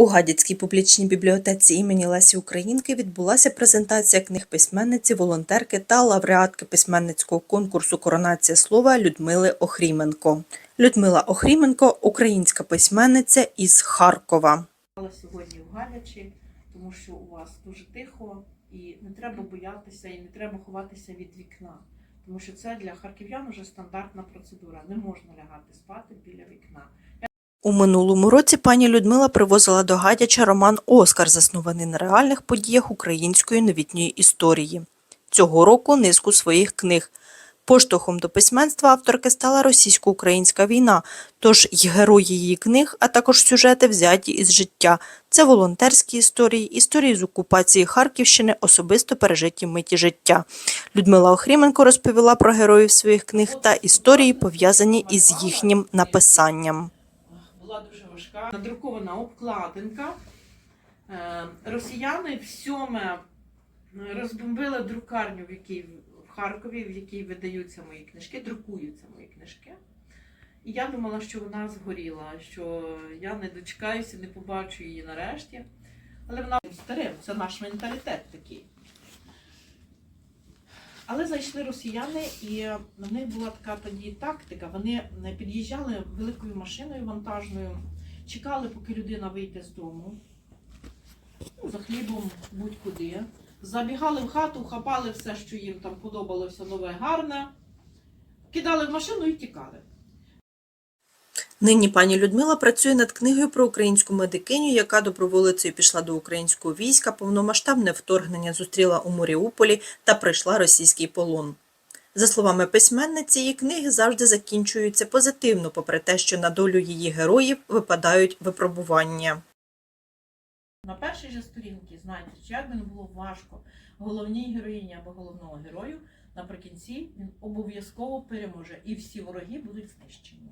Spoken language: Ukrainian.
У Гадяцькій публічній бібліотеці імені Лесі Українки відбулася презентація книг письменниці, волонтерки та лауреатки письменницького конкурсу Коронація слова Людмили Охріменко. Людмила Охріменко українська письменниця із Харкова. Сьогодні в Галячі, тому що у вас дуже тихо і не треба боятися, і не треба ховатися від вікна. Тому що це для харків'ян вже стандартна процедура. Не можна лягати спати біля вікна. У минулому році пані Людмила привозила до Гадяча роман Оскар, заснований на реальних подіях української новітньої історії. Цього року низку своїх книг. Поштовхом до письменства авторки стала російсько-українська війна, тож й герої її книг, а також сюжети взяті із життя. Це волонтерські історії, історії з окупації Харківщини, особисто пережиті миті життя. Людмила Охріменко розповіла про героїв своїх книг та історії, пов'язані із їхнім написанням. Була дуже важка надрукована обкладинка. Е, Росіяни в сьоме е, розбомбили друкарню, в якій в Харкові, в якій видаються мої книжки, друкуються мої книжки. І я думала, що вона згоріла, що я не дочекаюся, не побачу її нарешті. Але вона старим, це наш менталітет такий. Але зайшли росіяни, і в них була така тоді тактика. Вони не під'їжджали великою машиною вантажною, чекали, поки людина вийде з дому, ну, за хлібом будь-куди. Забігали в хату, хапали все, що їм там подобалося нове, гарне, кидали в машину і тікали. Нині пані Людмила працює над книгою про українську медикиню, яка доброволицею пішла до українського війська, повномасштабне вторгнення зустріла у Маріуполі та пройшла російський полон. За словами письменниці, її книги завжди закінчуються позитивно, попри те, що на долю її героїв випадають випробування. На першій же сторінці, знаєте, що як би не було важко головній героїні або головному герою, наприкінці він обов'язково переможе, і всі вороги будуть знищені.